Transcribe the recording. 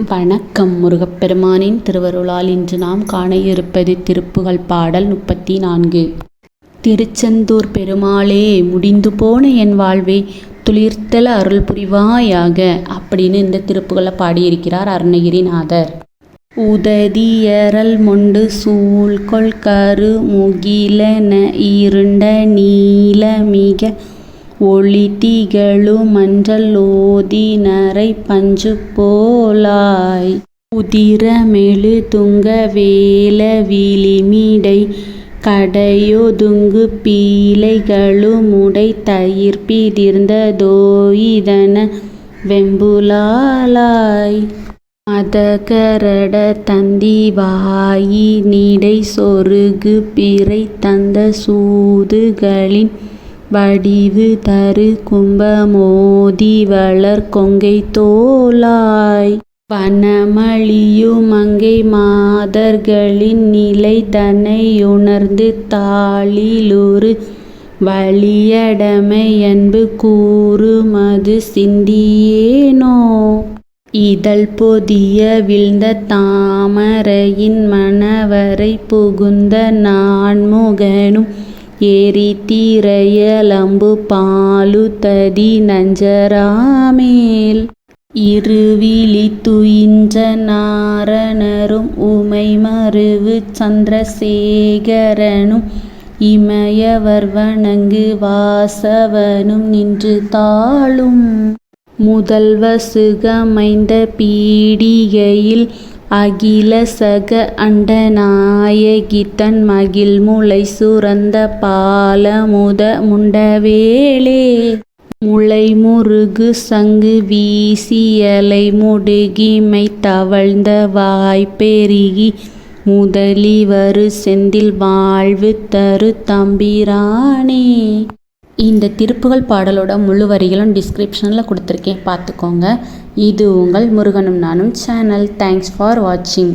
வணக்கம் முருகப்பெருமானின் திருவருளால் இன்று நாம் காண இருப்பது திருப்புகழ் பாடல் முப்பத்தி நான்கு. திருச்செந்தூர் பெருமாளே முடிந்து போன என் வாழ்வை துளிர்த்தல அருள் புரிவாயாக அப்படின்னு இந்த திருப்புகளை பாடியிருக்கிறார் அருணகிரிநாதர். உததியரல் மொண்டு சூழ்கொள் கரு முகிலன இருண்ட நீலமிக ஒளி திகழு மன்றல் நரை பஞ்சு போலாய் உதிரமெழு துங்க வேல விழிமிடை கடையொதுங்கு பீலைகளுமுடை தயிர் பிதிர்ந்த தோயிதன வெம்புலாலாய். மதகரட தந்தி வாயி நீடை சொருகு பிறை தந்த சூதுகளின் வடிவு தரு கும்பமோதி வளர் கொங்கை தோலாய். வனமழியுமங்கை மாதர்களின் நிலை தன்னையுணர்ந்து தாளிலுறு வழியடமை அன்பு கூறுமது சிந்தியேனோ? இதழ் பொதிய வீழ்ந்த தாமரையின் மணவரை புகுந்த நான்முகனும் ஏரி திரையலம்பு பாலுததி நஞ்சராமேல். இருவிழி துயின்ற நாரணரும் உமை மருவு சந்திரசேகரனும் இமயவர் வணங்கு வாசவனும் நின்று தாளும் முதல்வ சுகமைந்த பீடிகையில் அகில சக அண்டநாயகிதன் மகிழ் முளை சுரந்த பாலமுத முண்டவேளே. முளை முருகு சங்கு வீசியலை முடுகிமை தவழ்ந்த வாய்ப்பெருகி முதலி வரு செந்தில் வாழ்வு தரு தம்பிரானே. இந்த திருப்புகழ் பாடலோட முழு வரிகளும் டிஸ்கிரிப்ஷனில் கொடுத்துருக்கேன். பார்த்துக்கோங்க. இது உங்கள் முருகனும் நானும் சேனல் தேங்க்ஸ் ஃபார் வாட்சிங்